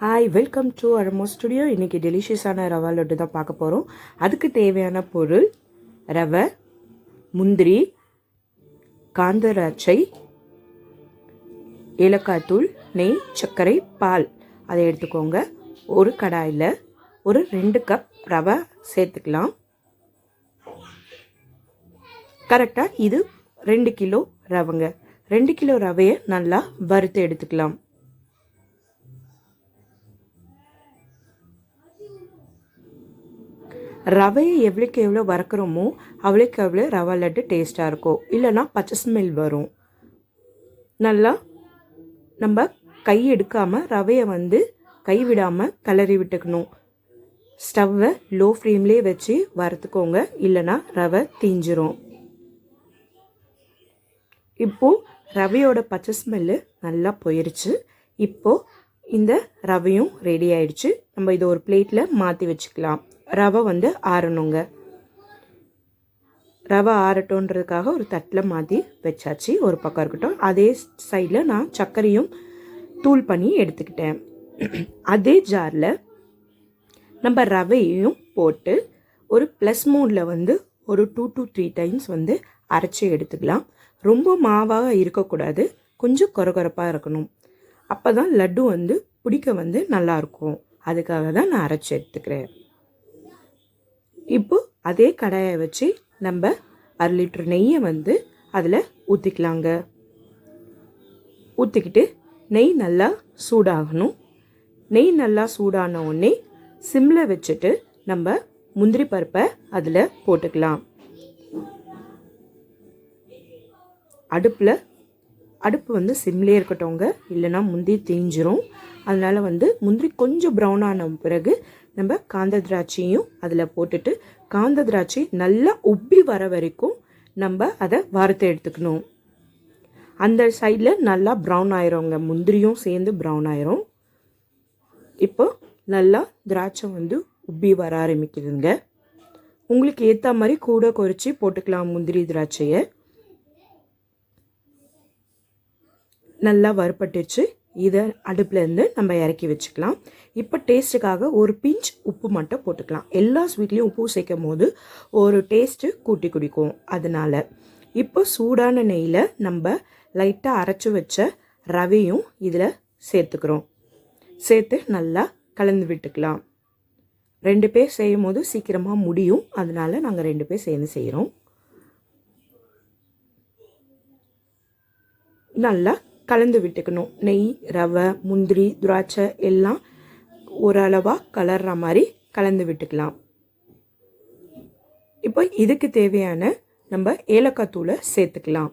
Hi welcome to Aramo studio இன்றைக்கி டெலிஷியஸான ரவா லட்டு தான் பார்க்க போகிறோம் அதுக்கு தேவையான பொருள் ரவை முந்திரி காந்தராட்சை ஏலக்காய் தூள் நெய் சர்க்கரை பால். அதை எடுத்துக்கோங்க. ஒரு கடாயில் ஒரு ரெண்டு கப் ரவை சேர்த்துக்கலாம். கரெக்டாக இது ரெண்டு கிலோ ரவைங்க. ரெண்டு கிலோ ரவையை நல்லா வறுத்து எடுத்துக்கலாம். ரவையை எவ்வளோக்கு எவ்வளோ வறுக்கிறோமோ அவ்வளோக்கு அவ்வளோ ரவை லட்டு டேஸ்ட்டாக இருக்கும் இல்லைன்னா பச்சை ஸ்மெல் வரும். நல்லா நம்ம கை எடுக்காமல் ரவையை வந்து கை விடாமல் கிளறி விட்டுக்கணும். ஸ்டவ்வை லோ ஃப்ளேம்லேயே வச்சு வறுத்துக்கோங்க. இல்லைன்னா ரவை தீஞ்சிரும். இப்போது ரவையோட பச்சை ஸ்மெல்லு நல்லா போயிருச்சு. இப்போது இந்த ரவையும் ரெடி ஆயிடுச்சு. நம்ம இதை ஒரு பிளேட்டில் மாற்றி வச்சுக்கலாம். ரவை வந்து ஆறணுங்க. ரவை ஆறட்டோன்றதுக்காக ஒரு தட்டில் மாற்றி வச்சாச்சு ஒரு பக்கம் இருக்கட்டும். அதே சைடில் நான் சர்க்கரையும் தூள் பண்ணி எடுத்துக்கிட்டேன். அதே ஜாரில் நம்ம ரவையையும் போட்டு ஒரு ப்ளஸ் மூடில் வந்து ஒரு டூ டு த்ரீ டைம்ஸ் வந்து அரைச்சி எடுத்துக்கலாம். ரொம்ப மாவாக இருக்கக்கூடாது. கொஞ்சம் கொரகொரப்பாக இருக்கணும். அப்போ தான் லட்டு வந்து பிடிக்க வந்து நல்லாயிருக்கும் அதுக்காக தான் நான் அரைச்சி எடுத்துக்கிறேன். இப்போ அதே கடாயை வச்சு நம்ம அரை லிட்டர் நெய்யை வந்து அதில் ஊற்றிக்கலாங்க ஊற்றிக்கிட்டு நெய் நல்லா சூடாகணும். நெய் நல்லா சூடான உடனே சிம்மில் வச்சுட்டு நம்ம முந்திரி பருப்பை அதில் போட்டுக்கலாம். அடுப்பில் அடுப்பு வந்து சிம்லேயே இருக்கட்டோங்க இல்லைன்னா முந்திரி தேஞ்சிரும். அதனால் வந்து முந்திரி கொஞ்சம் ப்ரௌன் ஆன பிறகு நம்ம காந்த திராட்சையும் அதில் போட்டுட்டு காந்த திராட்சை நல்லா உப்பி வர வரைக்கும் நம்ம அதை வறுத்து எடுத்துக்கணும். அந்த சைடில் நல்லா ப்ரௌன் ஆயிரும்ங்க முந்திரியும் சேர்ந்து ப்ரௌன் ஆயிரும். இப்போ நல்லா திராட்சை வந்து உப்பி வர ஆரம்பிக்குதுங்க. உங்களுக்கு ஏற்ற மாதிரி கூட குறைச்சி போட்டுக்கலாம் முந்திரி திராட்சையை. நல்லா வறுப்பட்டுச்சு இதை அடுப்புலேருந்து நம்ம இறக்கி வச்சுக்கலாம். இப்போ டேஸ்ட்டுக்காக ஒரு பிஞ்ச் உப்பு மட்டும் போட்டுக்கலாம். எல்லா ஸ்வீட்லேயும் உப்பு சேர்க்கும் போது ஒரு டேஸ்ட்டு கூட்டி குடிக்கும். அதனால் இப்போ சூடான நெய்யில் நம்ம லைட்டாக அரைச்சி வச்ச ரவையும் இதில் சேர்த்துக்கிறோம். சேர்த்து நல்லா கலந்து விட்டுக்கலாம். ரெண்டு பேர் செய்யும் போது சீக்கிரமாக முடியும். அதனால நாங்கள் ரெண்டு பேர் சேர்ந்து செய்கிறோம் நல்லா கலந்து விட்டுக்கணும். நெய் ரவை முந்திரி திராட்சை எல்லாம் ஓரளவாக கலர்ற மாதிரி கலந்து விட்டுக்கலாம். இப்போ இதுக்கு தேவையான நம்ம ஏலக்காய் தூளை சேர்த்துக்கலாம்.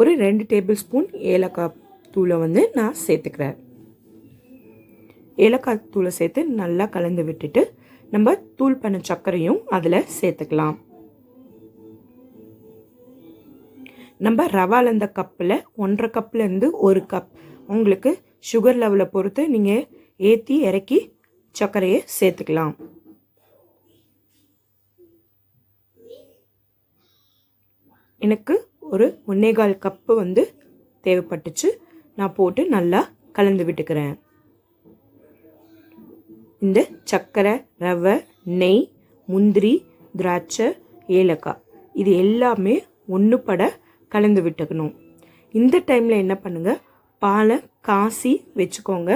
ஒரு ரெண்டு டேபிள் ஸ்பூன் ஏலக்காய் தூளை வந்து நான் சேர்த்துக்கிறேன். ஏலக்காய் தூளை சேர்த்து நல்லா கலந்து விட்டுட்டு நம்ம தூள் பண்ண சர்க்கரையும் அதில் சேர்த்துக்கலாம். நம்ம ரவால் அந்த கப்பில் ஒன்றரை கப்லேருந்து ஒரு கப். உங்களுக்கு சுகர் லெவலை பொறுத்து நீங்கள் ஏற்றி இறக்கி சர்க்கரையை சேர்த்துக்கலாம். எனக்கு ஒரு ஒன்னேகால் கப்பு வந்து தேவைப்பட்டுச்சு. நான் போட்டு நல்லா கலந்து விட்டுக்கிறேன். இந்த சர்க்கரை ரவை நெய் முந்திரி திராட்சை ஏலக்காய் இது எல்லாமே ஒன்று பட கலந்து விட்டுக்கணும். இந்த டைமில் என்ன பண்ணுங்கள் பாலை காசி வச்சுக்கோங்க.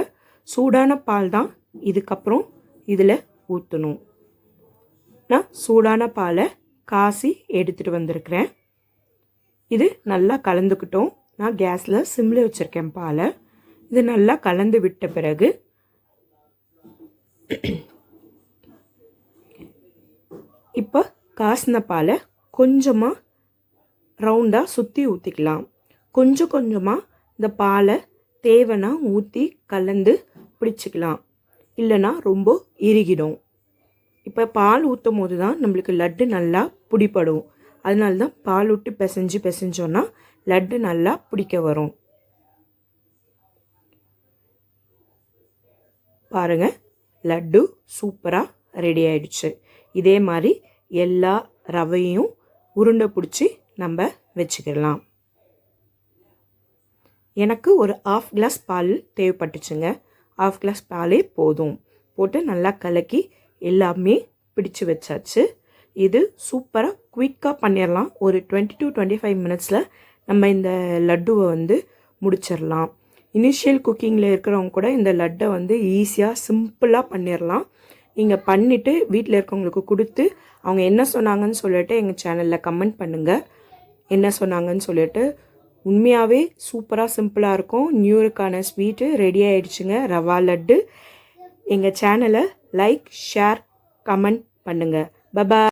சூடான பால் தான் இதுக்கப்புறம் இதில் ஊற்றணும் நான் சூடான பாலை காசி எடுத்துகிட்டு வந்திருக்கிறேன். இது நல்லா கலந்துக்கிட்டோம். நான் கேஸில் சிம்மில் வச்சுருக்கேன் பாலை. இது நல்லா கலந்து விட்ட பிறகு இப்போ காசின பாலை கொஞ்சமாக ரவுண்டாக சுற்றி ஊற்றிக்கலாம் கொஞ்சம் கொஞ்சமாக இந்த பாலை தேவைன்னா ஊற்றி கலந்து பிடிச்சிக்கலாம். இல்லைன்னா ரொம்ப இறுகிடும். இப்போ பால் ஊற்றும் போது தான் நம்மளுக்கு லட்டு நல்லா பிடிப்படும் அதனால தான் பால் விட்டு பிசைஞ்சு பிசைஞ்சோன்னா லட்டு நல்லா பிடிக்க வரும். பாருங்கள் லட்டு சூப்பராக ரெடி ஆயிடுச்சு. இதே மாதிரி எல்லா ரவையும் உருண்டை பிடிச்சி நம்ம வச்சுக்கிடலாம். எனக்கு ஒரு ஆஃப் கிளாஸ் பால் தேவைப்பட்டுச்சுங்க. ஆஃப் கிளாஸ் பாலே போதும். போட்டு நல்லா கலக்கி எல்லாமே பிடிச்சு வச்சாச்சு. இது சூப்பராக குயிக்காக பண்ணிடலாம். ஒரு டுவெண்ட்டி டு டுவெண்ட்டி ஃபைவ் மினிட்ஸில் நம்ம இந்த லட்டுவை வந்து முடிச்சிடலாம். இனிஷியல் குக்கிங்கில் இருக்கிறவங்க கூட இந்த லட்டை வந்து ஈஸியாக சிம்பிளாக பண்ணிடலாம். நீங்கள் பண்ணிவிட்டு வீட்டில் இருக்கவங்களுக்கு கொடுத்து அவங்க என்ன சொன்னாங்கன்னு சொல்லிட்டு எங்கள் சேனலில் கமெண்ட் பண்ணுங்கள் என்ன சொன்னாங்கன்னு சொல்லிட்டு உண்மையாகவே சூப்பராக சிம்பிளாக இருக்கும். நியூ இயருக்கான ஸ்வீட்டு ரெடி ஆகிடுச்சுங்க ரவா லட்டு. எங்கள் சேனலை லைக் ஷேர் கமெண்ட் பண்ணுங்கள் பபா